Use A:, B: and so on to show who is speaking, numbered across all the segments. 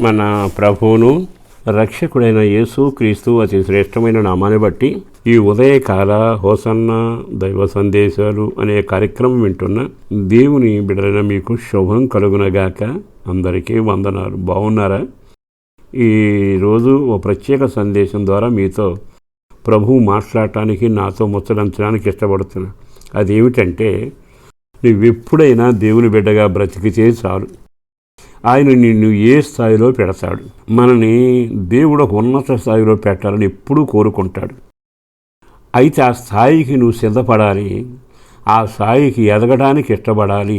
A: మన ప్రభువును రక్షకుడైన యేసు క్రీస్తు అతి శ్రేష్టమైన నామాన్ని బట్టి ఈ ఉదయకాల హోసన్న దైవ సందేశాలు అనే కార్యక్రమం వింటున్న దేవుని బిడలైన మీకు శుభం కలుగునగాక అందరికీ వందనాలు. బాగున్నారా? ఈరోజు ఓ ప్రత్యేక సందేశం ద్వారా మీతో ప్రభువు మాట్లాడటానికి నాతో ముచ్చరించడానికి ఇష్టపడుతున్నా. అదేమిటంటే నువ్వెప్పుడైనా దేవుని బిడ్డగా బ్రతికితే చాలు. ఆయన నిన్ను ఏ స్థాయిలో పెడతాడు? మనని దేవుడు ఒక ఉన్నత స్థాయిలో పెట్టాలని ఎప్పుడూ కోరుకుంటాడు. అయితే ఆ స్థాయికి నువ్వు సిద్ధపడాలి ఆ స్థాయికి ఎదగడానికి ఇష్టపడాలి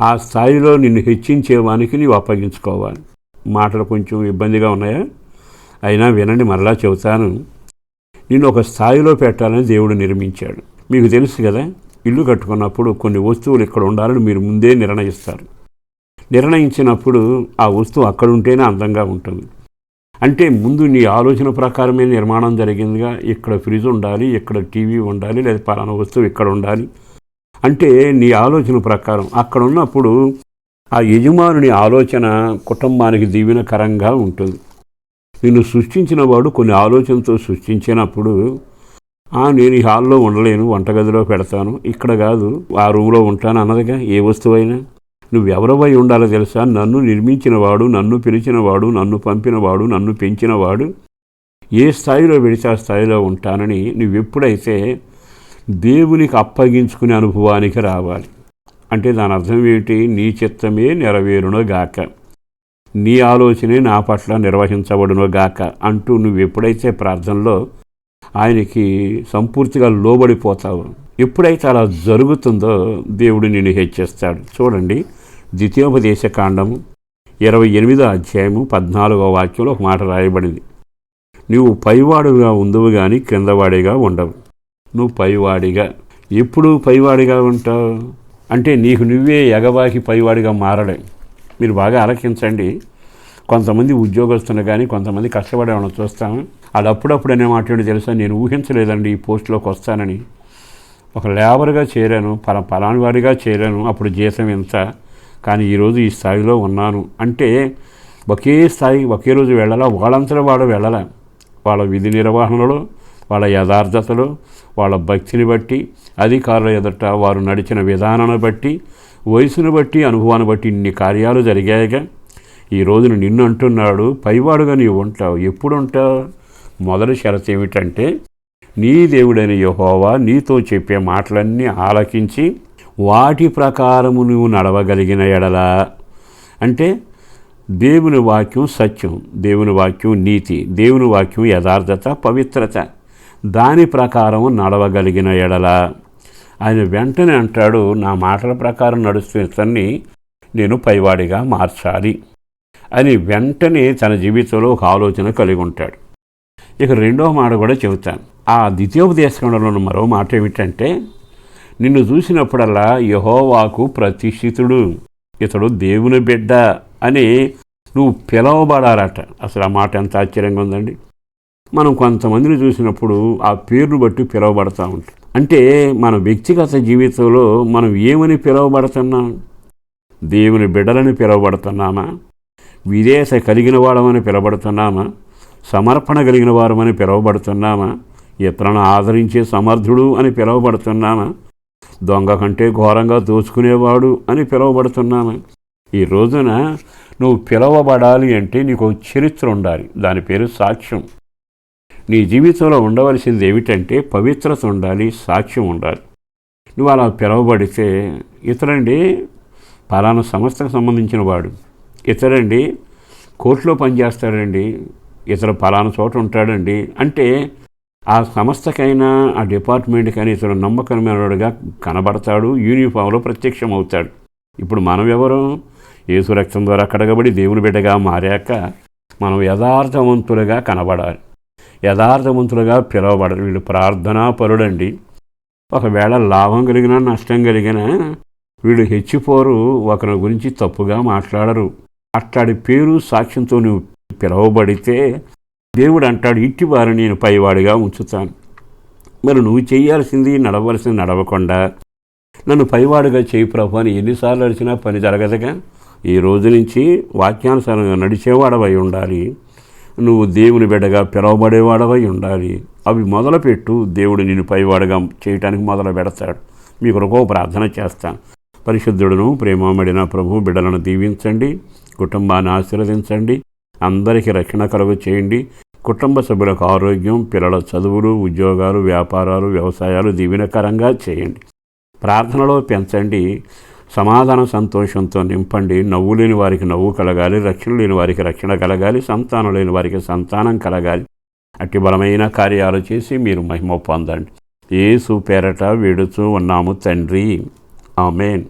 A: ఆ స్థాయిలో నిన్ను హెచ్చించేవానికి నీవు అప్పగించుకోవాలి. మాటలు కొంచెం ఇబ్బందిగా ఉన్నాయా? అయినా వినండి మరలా చెబుతాను. నిన్ను ఒక స్థాయిలో పెట్టాలని దేవుడు నిర్మించాడు. మీకు తెలుసు కదా ఇల్లు కట్టుకున్నప్పుడు కొన్ని వస్తువులు ఇక్కడ ఉండాలని మీరు ముందే నిర్ణయిస్తారు. నిర్ణయించినప్పుడు ఆ వస్తువు అక్కడ ఉంటేనే అందంగా ఉంటుంది. అంటే ముందు నీ ఆలోచన ప్రకారమే నిర్మాణం జరిగిందిగా. ఇక్కడ ఫ్రిడ్జ్ ఉండాలి ఇక్కడ టీవీ ఉండాలి లేదా పలానా వస్తువు ఇక్కడ ఉండాలి. అంటే నీ ఆలోచన ప్రకారం అక్కడ ఉన్నప్పుడు ఆ యజమానుని ఆలోచన కుటుంబానికి దీవెనకరంగా ఉంటుంది. నిన్ను సృష్టించిన వాడు కొన్ని ఆలోచనతో సృష్టించినప్పుడు "ఆ, నేను ఈ హాల్లో ఉండలేను వంటగదిలో పెడతాను ఇక్కడ కాదు ఆ రూమ్లో ఉంటాను అన్నదిగా ఏ వస్తువైనా. నువ్వెవరవై ఉండాలో తెలుసా? నన్ను నిర్మించినవాడు నన్ను పిలిచినవాడు నన్ను పంపినవాడు నన్ను పెంచినవాడు ఏ స్థాయిలో పెడితే ఆ స్థాయిలో ఉంటానని నువ్వెప్పుడైతే దేవునికి అప్పగించుకునే అనుభవానికి రావాలి. అంటే దాని అర్థం ఏమిటి? నీ చిత్తమే నెరవేరునో గాక నీ ఆలోచనే నా పట్ల నిర్వహించబడునో గాక అంటూ నువ్వు ఎప్పుడైతే ప్రార్థనలో ఆయనకి సంపూర్తిగా లోబడిపోతావు ఎప్పుడైతే అలా జరుగుతుందో దేవుడు నిన్ను హెచ్చిస్తాడు. చూడండి. ద్వితీయోపదేశ కాండము ఇరవై ఎనిమిదో అధ్యాయము పద్నాలుగో వాక్యంలో ఒక మాట రాయబడింది. నువ్వు పైవాడుగా ఉందువు కానీ క్రిందవాడిగా ఉండవు. నువ్వు పైవాడిగా ఎప్పుడు పైవాడిగా ఉంటావు? అంటే నీకు నువ్వే ఎగవాకి పైవాడిగా మారడం. మీరు బాగా ఆలకించండి. కొంతమంది ఉద్యోగస్తులు కానీ కొంతమంది కష్టపడే వాళ్ళని చూస్తాము అది అప్పుడప్పుడు అనే మాట తెలుసా? నేను ఊహించలేదండి ఈ పోస్టులోకి వస్తానని. ఒక లేబర్గా చేరాను పల పలాని వాడిగా చేరాను అప్పుడు జీతం ఎంత? కానీ ఈరోజు ఈ స్థాయిలో ఉన్నాను. అంటే ఒకే స్థాయి ఒకే రోజు వెళ్ళాలా? వాళ్ళంతలో వాడు వెళ్ళాలా? వాళ్ళ విధి నిర్వహణలో వాళ్ళ యథార్థతలో వాళ్ళ భక్తిని బట్టి అధికారుల ఎదుట వారు నడిచిన విధానాన్ని బట్టి వయసును బట్టి అనుభవాన్ని బట్టి ఇన్ని కార్యాలు జరిగాయిగా. ఈ రోజున నిన్ను అంటున్నాడు పైవాడుగా నీవు ఉంటావు. ఎప్పుడు ఉంటావు మొదటి షరత్ ఏమిటంటే నీ దేవుడైన యహోవా నీతో చెప్పే మాటలన్నీ ఆలకించి వాటి ప్రకారము నువ్వు నడవగలిగిన ఎడలా. అంటే దేవుని వాక్యం సత్యం దేవుని వాక్యం నీతి దేవుని వాక్యం యథార్థత పవిత్రత. దాని ప్రకారం నడవగలిగిన ఎడల. ఆయన వెంటనే అంటాడు నా మాటల ప్రకారం నడుస్తున్న తన్ని నేను పైవాడిగా మార్చాలి అని వెంటనే తన జీవితంలో ఒక ఆలోచన కలిగి ఉంటాడు. ఇక రెండవ మాట కూడా చెబుతాను. ఆ ద్వితీయోపదేశంలో మరో మాట ఏమిటంటే నిన్ను చూసినప్పుడల్లా యహోవాకు ప్రతిష్ఠితుడు. ఇతడు దేవుని బిడ్డ అని నువ్వు పిలవబడాలట. అసలు ఆ మాట ఎంత ఆశ్చర్యంగా ఉందండి. మనం కొంతమందిని చూసినప్పుడు ఆ పేరును బట్టి పిలువబడతా ఉంటాం. అంటే మన వ్యక్తిగత జీవితంలో మనం ఏమని పిలువబడుతున్నాం? దేవుని బిడ్డలని పిలువబడుతున్నామా? విదేశ కలిగిన వాడమని పిలువబడుతున్నామా? సమర్పణ కలిగిన వారమని పిలువబడుతున్నామా? ఇతరులను ఆదరించే సమర్థుడు అని పిలువబడుతున్నామా? దొంగ కంటే ఘోరంగా దోచుకునేవాడు అని పిలువబడుతున్నాను. ఈ రోజున నువ్వు పిలవబడాలి అంటే నీకు చరిత్ర ఉండాలి. దాని పేరు సాక్ష్యం. నీ జీవితంలో ఉండవలసింది ఏమిటంటే పవిత్రత ఉండాలి సాక్ష్యం ఉండాలి. నువ్వు అలా పిలవబడితే ఇతరండి పలానా సంస్థకు సంబంధించిన వాడు. ఇతరండి కోర్టులో పనిచేస్తాడండి. ఇతరు పలానా చోట ఉంటాడండి. అంటే ఆ సంస్థకైనా ఆ డిపార్ట్మెంట్కైనా ఇతడు నమ్మకమైనవాడుగా కనబడతాడు యూనిఫామ్లో ప్రత్యక్షం అవుతాడు ఇప్పుడు మనం ఎవరు యేసు రక్తం ద్వారా కడగబడి దేవుని బిడ్డగా మారాక మనం యథార్థవంతులుగా కనబడాలి. యథార్థవంతులుగా పిలవబడాలి. వీళ్ళు ప్రార్థనా పరుడండి ఒకవేళ లాభం కలిగినా నష్టం కలిగినా వీళ్ళు హెచ్చిపోరు ఒకరి గురించి తప్పుగా మాట్లాడరు. అట్లాడి పేరు సాక్ష్యంతో నువ్వు పిలవబడితే దేవుడు అంటాడు ఇట్టి వారిని నేను పైవాడిగా ఉంచుతాను. మరి నువ్వు చేయాల్సింది నడవలసింది నడవకుండా నన్ను పైవాడుగా చేయి ప్రభు అని ఎన్నిసార్లు అడిచినా పని జరగదుగా? ఈ రోజు నుంచి వాక్యానుసారంగా నడిచేవాడవై ఉండాలి. నువ్వు దేవుని బిడ్డగా పిలవబడేవాడవై ఉండాలి. అవి మొదలుపెట్టు దేవుడు నిన్ను పైవాడుగా చేయటానికి మొదలు పెడతాడు. మీ కొరకు ప్రార్థన చేస్తాను. పరిశుద్ధుడును ప్రేమమడిన ప్రభు బిడ్డలను దీవించండి కుటుంబాన్ని ఆశీర్వదించండి అందరికీ రక్షణ కలుగు చేయండి. కుటుంబ సభ్యులకు ఆరోగ్యం పిల్లల చదువులు ఉద్యోగాలు వ్యాపారాలు వ్యవసాయాలు దీవెనకరంగా చేయండి. ప్రార్థనలో పెంచండి. సమాధాన సంతోషంతో నింపండి. నవ్వు లేని వారికి నవ్వు కలగాలి. రక్షణ లేని వారికి రక్షణ కలగాలి. సంతానం లేని వారికి సంతానం కలగాలి. అట్టి బలమైన కార్యాలు చేసి మీరు మహిమ పొందండి. ఏసు పేరట వేడుచూ ఉన్నాము తండ్రి. ఆమెన్.